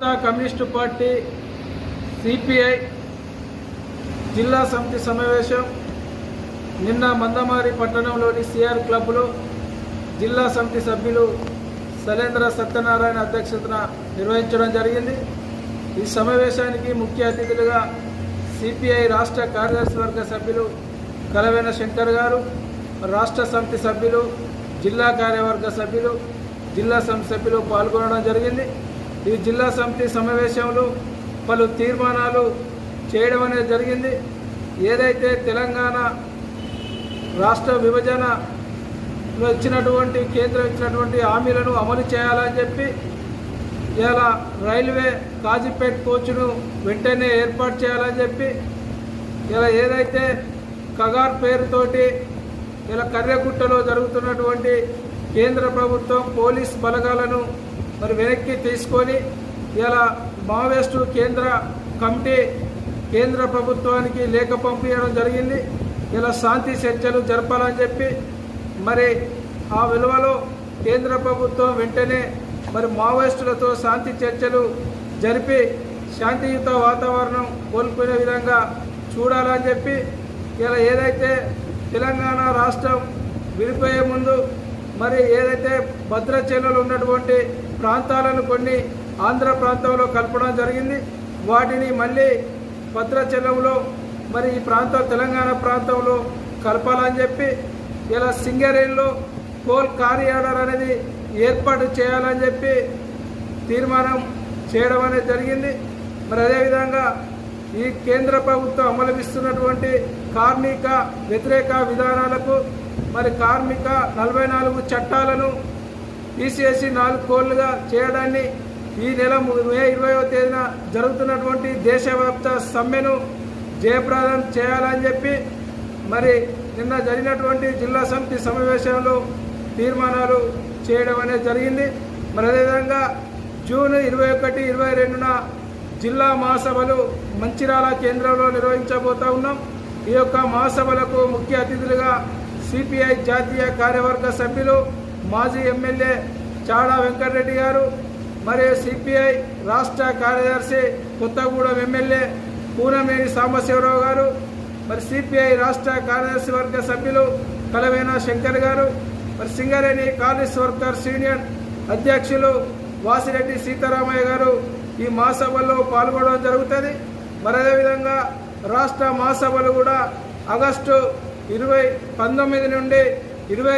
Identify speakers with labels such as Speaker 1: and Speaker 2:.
Speaker 1: Communist party CPI జిల్లా సమితి సమావేశం నిన్న మందమారి పట్టణంలోని సిఆర్ క్లబ్లో జిల్లా సమితి సభ్యులు శైలేంద్ర సత్యనారాయణ అధ్యక్షతన నిర్వహించడం జరిగింది. ఈ సమావేశానికి ముఖ్య అతిథులుగా సిపిఐ రాష్ట్ర కార్యదర్శి వర్గ సభ్యులు కలవేన శంకర్ గారు రాష్ట్ర సమితి సభ్యులు జిల్లా కార్యవర్గ సభ్యులు జిల్లా సమితి సభ్యులు పాల్గొనడం జరిగింది. ఈ జిల్లా సమితి సమావేశంలో పలు తీర్మానాలు చేయడం అనేది జరిగింది. ఏదైతే తెలంగాణ రాష్ట్ర విభజనలో ఇచ్చినటువంటి కేంద్రం ఇచ్చినటువంటి హామీలను అమలు చేయాలని చెప్పి ఇలా రైల్వే కాజీపేట్ కోచ్ను వెంటనే ఏర్పాటు చేయాలని చెప్పి ఇలా ఏదైతే కగార్ పేరుతోటి ఇలా కర్రెగుట్టలో జరుగుతున్నటువంటి కేంద్ర ప్రభుత్వం పోలీస్ బలగాలను మరి వెనక్కి తీసుకొని ఇలా మావోయిస్టు కేంద్ర కమిటీ కేంద్ర ప్రభుత్వానికి లేఖ పంపించడం జరిగింది. ఇలా శాంతి చర్చలు జరపాలని చెప్పి మరి ఆ విలువలో కేంద్ర ప్రభుత్వం వెంటనే మరి మావోయిస్టులతో శాంతి చర్చలు జరిపి శాంతియుత వాతావరణం కోల్పోయిన విధంగా చూడాలని చెప్పి ఇలా ఏదైతే తెలంగాణ రాష్ట్రం విడిపోయే ముందు మరి ఏదైతే భద్రాచలంలో ఉన్నటువంటి ప్రాంతాలను కొన్ని ఆంధ్ర ప్రాంతంలో కలపడం జరిగింది. వాటిని మళ్ళీ భద్రాచలంలో మరి ఈ ప్రాంతం తెలంగాణ ప్రాంతంలో కలపాలని చెప్పి ఇలా సింగరేణిలో కోల్ కారియాడర్ అనేది ఏర్పాటు చేయాలని చెప్పి తీర్మానం చేయడం అనేది జరిగింది. మరి అదేవిధంగా ఈ కేంద్ర ప్రభుత్వం అమలుపిస్తున్నటువంటి కార్మిక వ్యతిరేక విధానాలకు మరి కార్మిక నలభై నాలుగు చట్టాలను తీసేసి నాలుగు కోళ్ళుగా చేయడాన్ని ఈ నెల మే ఇరవయో తేదీన జరుగుతున్నటువంటి దేశవ్యాప్త సమ్మెను జయప్రదం చేయాలని చెప్పి మరి నిన్న జరిగినటువంటి జిల్లా సమితి సమావేశంలో తీర్మానాలు చేయడం అనేది జరిగింది. మరి అదేవిధంగా జూన్ ఇరవై ఒకటి ఇరవై రెండున జిల్లా మహాసభలు మంచిరాల కేంద్రంలో నిర్వహించబోతా ఉన్నాం. ఈ యొక్క మహాసభలకు ముఖ్య అతిథులుగా సిపిఐ జాతీయ కార్యవర్గ సభ్యులు మాజీ ఎమ్మెల్యే చాడా వెంకటరెడ్డి గారు మరియు సిపిఐ రాష్ట్ర కార్యదర్శి కొత్తగూడెం ఎమ్మెల్యే పూనమేని సాంబశివరావు గారు మరి సిపిఐ రాష్ట్ర కార్యదర్శి వర్గ సభ్యులు కలవేన శంకర్ గారు మరి సింగరేణి కాంగ్రెస్ వర్కర్స్ యూనియన్ అధ్యక్షులు వాసిరెడ్డి సీతారామయ్య గారు ఈ మహాసభల్లో పాల్గొనడం జరుగుతుంది. మరి అదేవిధంగా రాష్ట్ర మహాసభలు కూడా ఆగస్టు ఇరవై పంతొమ్మిది నుండి ఇరవై